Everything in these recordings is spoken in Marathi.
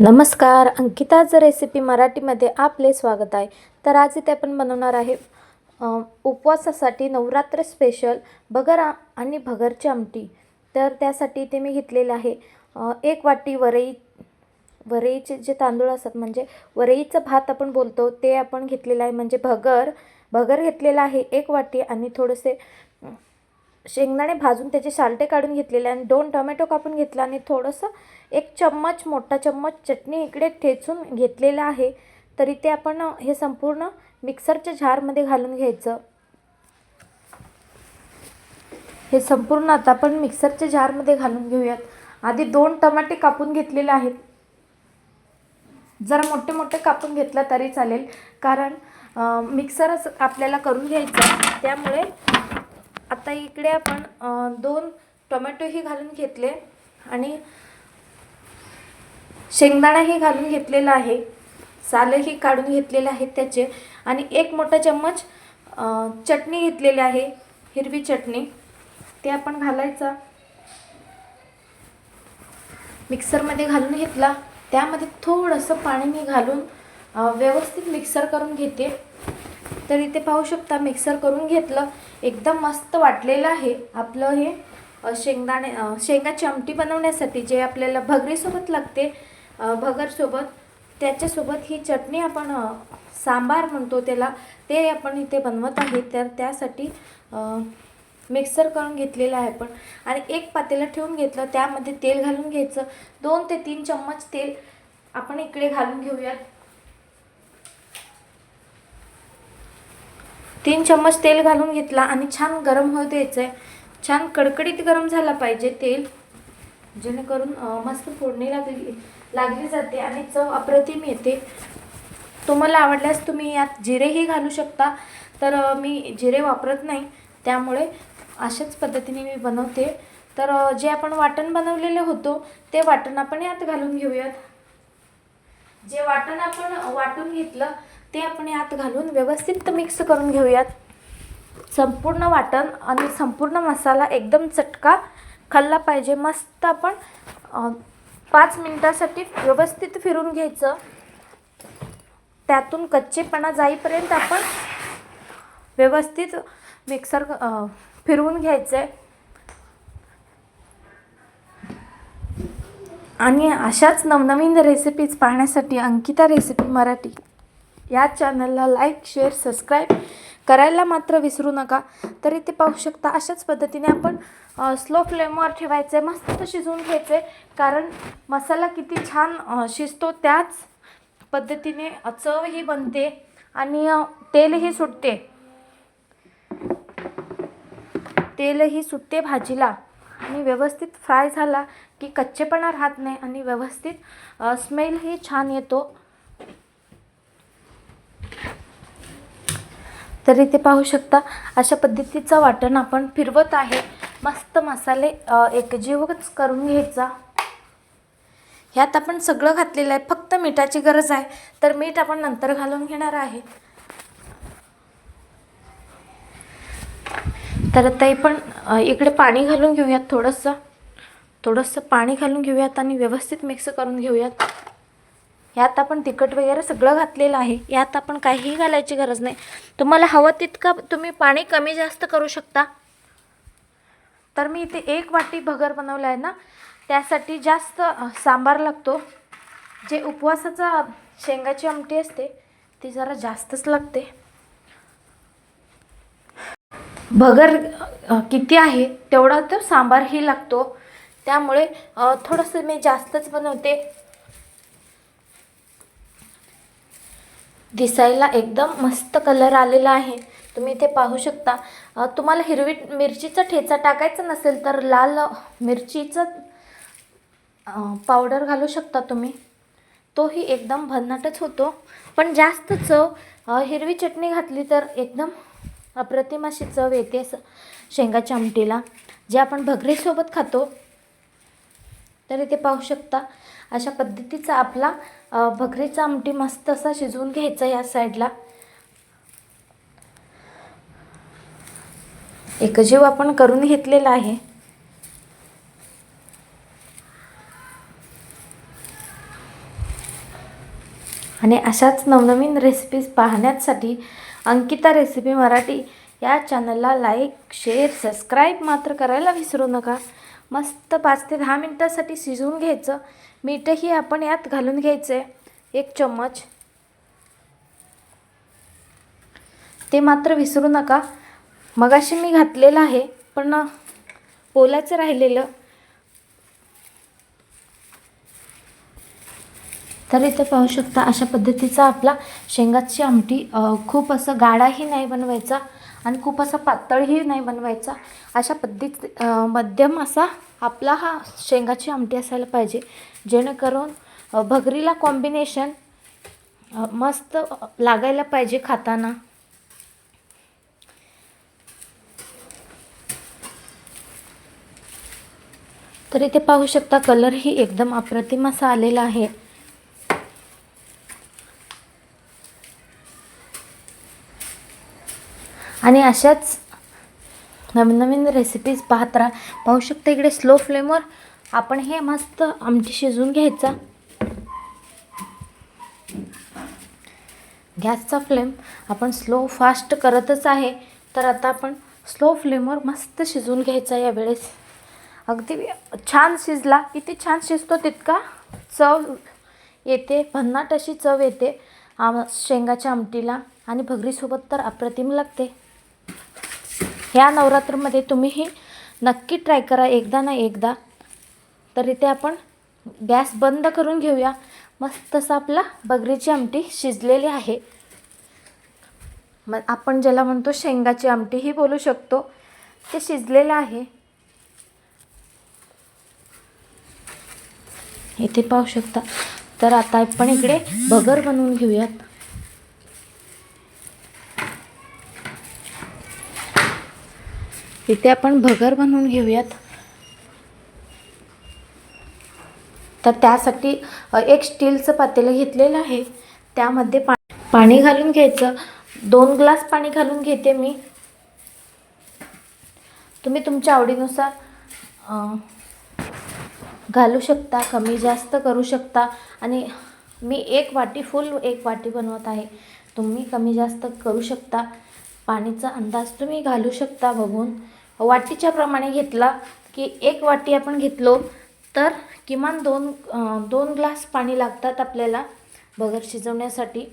नमस्कार अंकिताज रेसिपी मराठीमध्ये आपले स्वागत आहे. तर आज इथे आपण बनवणार आहे उपवासासाठी नवरात्र स्पेशल भगर आणि भगरची आमटी. तर त्यासाठी इथे मी घेतलेलं आहे एक वाटी वरई वरईचे जे तांदूळ असतात म्हणजे वरईचं भात आपण बोलतो ते आपण घेतलेलं आहे म्हणजे भगर. भगर घेतलेलं आहे एक वाटी आणि थोडेसे शेंगदाणे भाजून त्याचे सालटे काढून घेतलेले आणि दोन टोमॅटो कापून घेतला आणि थोडंसं एक चम्मच मोठा चम्मच चटणी इकडे ठेचून घेतलेलं आहे. तरी ते आपण हे संपूर्ण मिक्सरच्या झारमध्ये घालून घ्यायचं. हे संपूर्ण आता आपण मिक्सरच्या झारमध्ये घालून घेऊयात. आधी दोन टमाटे कापून घेतलेले आहेत. जरा मोठे मोठे कापून घेतला तरी चालेल. कारण मिक्सरच आपल्याला करून घ्यायचं त्यामुळे आता इकडे आपण दोन टोमॅटोही घालून घेतले आणि शेंगदाणाही घालून घेतलेला आहे. सालही काढून घेतलेले आहेत त्याचे आणि एक मोठा चम्मच चटणी घेतलेली आहे हिरवी चटणी. ते आपण घालायचं. मिक्सरमध्ये घालून घेतला. त्यामध्ये थोडंसं पाणी मी घालून व्यवस्थित मिक्सर करून घेते. तर इथे पाहू शकता मिक्सर करून घेतलं. एकदम मस्त वाटलेलं आहे. आपलं हे शेंगदाणे शेंगाची आमटी बनवण्यासाठी जे आपल्याला भगरीसोबत लागते भगरसोबत त्याच्यासोबत ही चटणी आपण सांबार म्हणतो त्याला ते आपण इथे बनवत आहे. तर त्यासाठी मिक्सर करून घेतलेलं आहे आपण. आणि एक पातेलं ठेवून घेतलं त्यामध्ये तेल घालून घ्यायचं. दोन ते तीन चम्मच तेल आपण इकडे घालून घेऊयात. तीन चम्मच तेल घालून घेतला आणि छान गरम होऊ द्यायचं आहे छान कडकडीत गरम झाला पाहिजे तेल जेणेकरून मस्त फोडणी लागली लागली जाते आणि चव अप्रतिम येते. तुम्हाला आवडल्यास तुम्ही यात जिरेही घालू शकता तर मी जिरे वापरत नाही. त्यामुळे अशाच पद्धतीने मी बनवते. तर जे आपण वाटण बनवलेले होतो ते वाटण आपण यात घालून घेऊयात. जे वाटण आपण वाटून घेतलं ते आपण यात घालून व्यवस्थित मिक्स करून घेऊयात. संपूर्ण वाटण आणि संपूर्ण मसाला एकदम चटका खाल्ला पाहिजे. मस्त आपण पाच मिनटासाठी व्यवस्थित फिरून घ्यायचं. त्यातून कच्चेपणा जाईपर्यंत आपण व्यवस्थित मिक्सर फिरवून घ्यायचं आहे आणि अशाच नवनवीन रेसिपीज पाहण्यासाठी अंकिता रेसिपी मराठी. या चॅनलला लाईक शेअर सबस्क्राईब करायला मात्र विसरू नका. तरी ते पाहू शकता अशाच पद्धतीने आपण स्लो फ्लेमवर ठेवायचं आहे मस्त शिजवून घ्यायचं आहे कारण मसाला किती छान शिजतो त्याच पद्धतीने चवही बनते आणि तेलही सुटते. तेलही सुटते भाजीला. आणि व्यवस्थित फ्राय झाला की कच्चेपणा राहत नाही आणि व्यवस्थित स्मेलही छान येतो. तर इथे पाहू शकता. अशा पद्धतीचं वाटण आपण फिरवत आहे. मस्त मसाले एकजीवच करून घ्यायचा. ह्यात आपण सगळं घातलेलं आहे. फक्त मिठाची गरज आहे. तर मीठ आपण नंतर घालून घेणार आहे. तर ते पण इकडे पाणी घालून घेऊयात थोडंसं. थोडंसं पाणी घालून घेऊयात आणि व्यवस्थित मिक्स करून घेऊयात. यात आपण तिखट वगैरे सगळं घातलेलं आहे. यात आपण काहीही घालायची गरज नाही. तुम्हाला हवं तितकं तुम्ही पाणी कमी जास्त करू शकता. तर मी इथे एक वाटी भगर बनवला आहे ना त्यासाठी जास्त सांबार लागतो. जे उपवासाचा शेंगाची आमटी असते ती जरा जास्तच लागते. भगर किती आहे तेवढा तो सांबारही लागतो. त्यामुळे थोडंसं मी जास्तच बनवते. दिसायला एकदम मस्त कलर आलेला आहे. तुम्ही इथे पाहू शकता. तुम्हाला हिरवी मिरचीचा ठेचा टाकायचा नसेल तर लाल मिरचीचं पावडर घालू शकता तुम्ही. तोही एकदम भन्नाटच होतो. पण जास्त चव हिरवी चटणी घातली तर एकदम अप्रतिम अशी चव येते स शेंगाच्या आमटीला. जे आपण भगरीसोबत खातो तर इथे पाहू शकता. अशा पद्धतीचा आपला भकरीचा आमटी मस्त असा शिजवून घ्यायचा या साईडला. एकजीव आपण करून घेतलेला आहे. आणि अशाच नवनवीन रेसिपीज पाहण्यासाठी अंकिता रेसिपी मराठी या चॅनलला लाईक शेअर सबस्क्राईब मात्र करायला विसरू नका. मस्त पाच ते दहा मिनटासाठी शिजवून घ्यायचं. मीठही आपण यात घालून घ्यायचं आहे एक चम्मच. ते मात्र विसरू नका. मगाशी मी घातलेलं आहे पण बोलायचं राहिलेलं. तर इथे पाहू शकता अशा पद्धतीचा आपला शेंगाची आमटी खूप असं गाढाही नाही बनवायचा. आणि खूप असा पातळही नाही बनवायचा. अशा पद्धती मध्यम असा आपला हा शेंगाची आमटी असायला पाहिजे. जेणेकरून भगरीला कॉम्बिनेशन मस्त लागायला पाहिजे खाताना. तर इथे पाहू शकता कलरही एकदम अप्रतिम असा आलेला आहे. आणि अशाच नवीन नवीन रेसिपीज पाहत राहा. पाहू शकता इकडे स्लो फ्लेमवर आपण हे मस्त आमटी शिजवून घ्यायचा. गॅसचा फ्लेम आपण स्लो फास्ट करतच आहे. तर आता आपण स्लो फ्लेमवर मस्त शिजवून घ्यायचा यावेळेस. अगदी छान शिजला. किती छान शिजतो तितका चव येते. भन्नाट अशी चव येते. आम शेंगाच्या आमटीला. आणि भगरीसोबत तर अप्रतिम लागते. ह्या नवरात्रमध्ये तुम्हीही नक्की ट्राय करा एकदा ना एकदा. तर इथे आपण गॅस बंद करून घेऊया. मस्त असं आपला बगरीची आमटी शिजलेली आहे. मग आपण ज्याला म्हणतो शेंगाची आमटीही बोलू शकतो. ते शिजलेलं आहे. इथे पाहू शकता. तर आता आपण इकडे भगर बनवून घेऊयात. इथे आपण भगर बनवून घेऊयात. तर त्यासाठी एक स्टीलचं पातेलं घेतलेलं आहे. त्यामध्ये पा पाणी घालून घ्यायचं. दोन ग्लास पाणी घालून घेते मी. तुम्ही तुमच्या आवडीनुसार घालू शकता कमी जास्त करू शकता. आणि मी एक वाटी फुल एक वाटी बनवत आहे. तुम्ही कमी जास्त करू शकता. पाणीचा अंदाज तुम्ही घालू शकता बघून. वाटीच्या प्रमाणे घेतला की एक वाटी आपण घेतलो तर किमान दोन दोन ग्लास पाणी लागतात आपल्याला बगर शिजवण्यासाठी.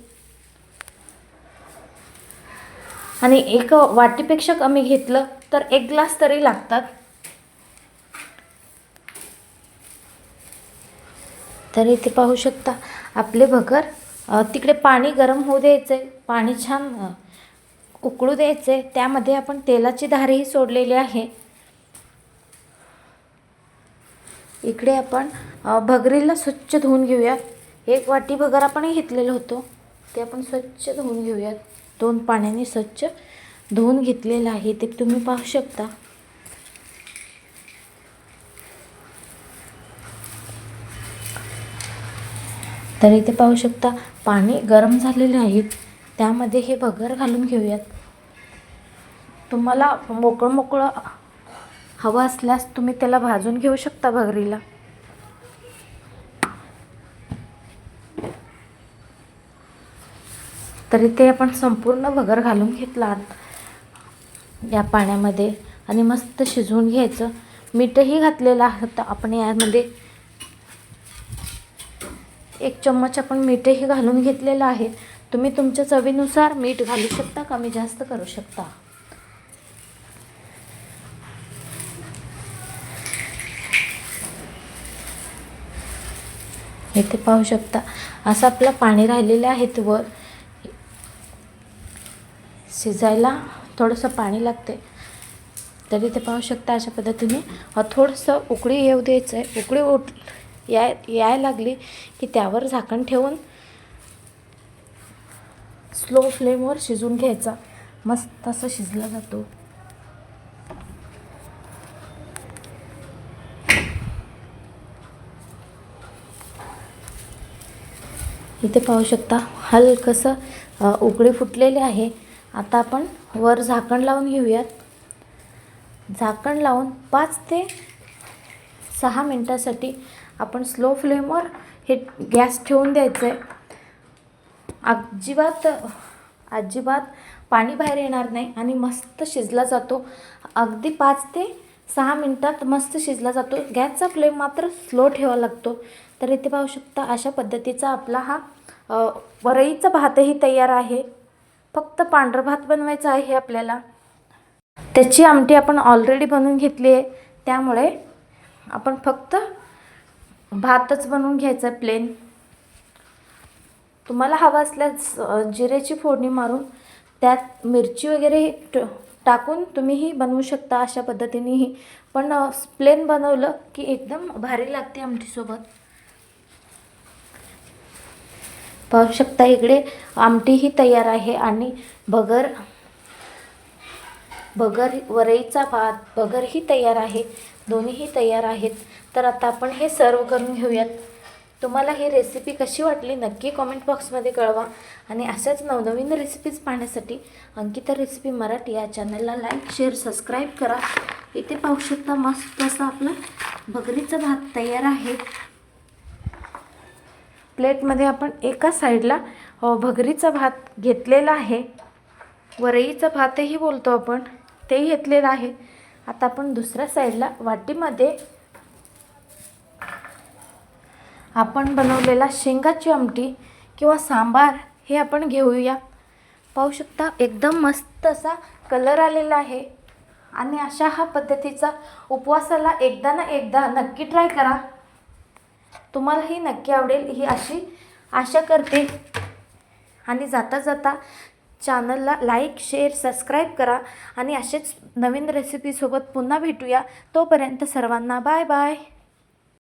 आणि एक वाटीपेक्षा कमी घेतलं तर एक ग्लास तरी लागतात. तर इथे पाहू शकता आपले भगर तिकडे पाणी गरम होऊ द्यायचं आहे पाणी छान उकळू द्यायचे त्यामध्ये आपण तेलाची धारही सोडलेली आहे. इकडे आपण भगरीला स्वच्छ धुवून घेऊया एक वाटी भगर आपण घेतलेलं होतो. ते आपण स्वच्छ धुवून घेऊयात. दोन पाण्याने स्वच्छ धुवून घेतलेलं आहे. ते तुम्ही पाहू शकता. तर इथे पाहू शकता पाणी गरम झालेले आहेत त्यामध्ये हे भगर घालून घेऊयात. तुम्हाला मोकळं मोकळं हवं असल्यास तुम्ही त्याला भाजून घेऊ शकता भगरीला. तरी ते आपण संपूर्ण भगर घालून घेतला या पाण्यामध्ये आणि मस्त शिजवून घ्यायचं. मीठही घातलेलं होतं आपण यामध्ये. एक चम्मच आपण मीठही घालून घेतलेलं आहे. तुम्ही तुमच्या चवीनुसार मीठ घालू शकता कमी जास्त करू शकता. इथे पाहू शकता. असं आपलं पाणी राहिलेलं आहे वर. शिजायला थोडंसं पाणी लागते तरी ते पाहू शकता अशा पद्धतीने. थोडंसं उकळी येऊ द्यायचं आहे उकळी उठ याय याय लागली की त्यावर झाकण ठेवून स्लो फ्लेमवर शिजून घ्यायचा. मस्त असं शिजला जातो. इथे पाहू शकता हलकंसं उकळी फुटलेली आहे. आता आपण वर झाकण लावून घेऊयात. झाकण लावून पाच ते सहा मिनटासाठी आपण स्लो फ्लेमवर हे गॅस ठेवून द्यायचं आहे अजिबात अजिबात पाणी बाहेर येणार नाही आणि मस्त शिजला जातो. अगदी पाच ते सहा मिनटात मस्त शिजला जातो. गॅसचा फ्लेम मात्र स्लो ठेवावा लागतो. तर इथे पाहू शकता अशा पद्धतीचा आपला हा वरईचा भातही तयार आहे. फक्त पांढरा भात बनवायचा आहे आपल्याला. त्याची आमटी आपण ऑलरेडी बनवून घेतली आहे. त्यामुळे आपण फक्त भातच बनवून घ्यायचा प्लेन तुम्हाला हवं असल्यास जिऱ्याची फोडणी मारून त्यात मिरची वगैरे ट- टाकून तुम्हीही बनवू शकता अशा पद्धतीनेही. पण प्लेन बनवलं की एकदम भारी लागते आमटीसोबत. पाहू शकता इकडे आमटीही तयार आहे आणि भगर भगर वरईचा भात भगरही तयार आहे. दोन्हीही तयार आहेत. तर आता आपण हे सर्व करून घेऊयात. तुम्हाला ही रेसिपी कशी वाटली नक्की कॉमेंट बॉक्समध्ये कळवा. आणि अशाच नवनवीन रेसिपीज पाहण्यासाठी अंकिता रेसिपी मराठी या चॅनलला लाईक शेअर सबस्क्राईब करा. इथे पाहू शकता मस्त असं आपलं भगरीचा भात तयार आहे. प्लेटमध्ये आपण एका साईडला भगरीचा भात घेतलेला आहे. वरईचा भातही बोलतो आपण ते घेतलेलं आहे. आता आपण दुसऱ्या साईडला वाटीमध्ये आपण बनवलेला शेंगाची आमटी किंवा सांबार हे आपण घेऊया. पाहू शकता एकदम मस्त असा कलर आलेला आहे. आणि अशा हा पद्धतीचा उपवासाला एकदा ना एकदा नक्की ट्राय करा. तुम्हालाही नक्की आवडेल ही अशी आशा करते. आणि जाता जाता चॅनलला लाईक शेअर सबस्क्राईब करा. आणि असेच नवीन रेसिपीसोबत पुन्हा भेटूया. तोपर्यंत सर्वांना बाय बाय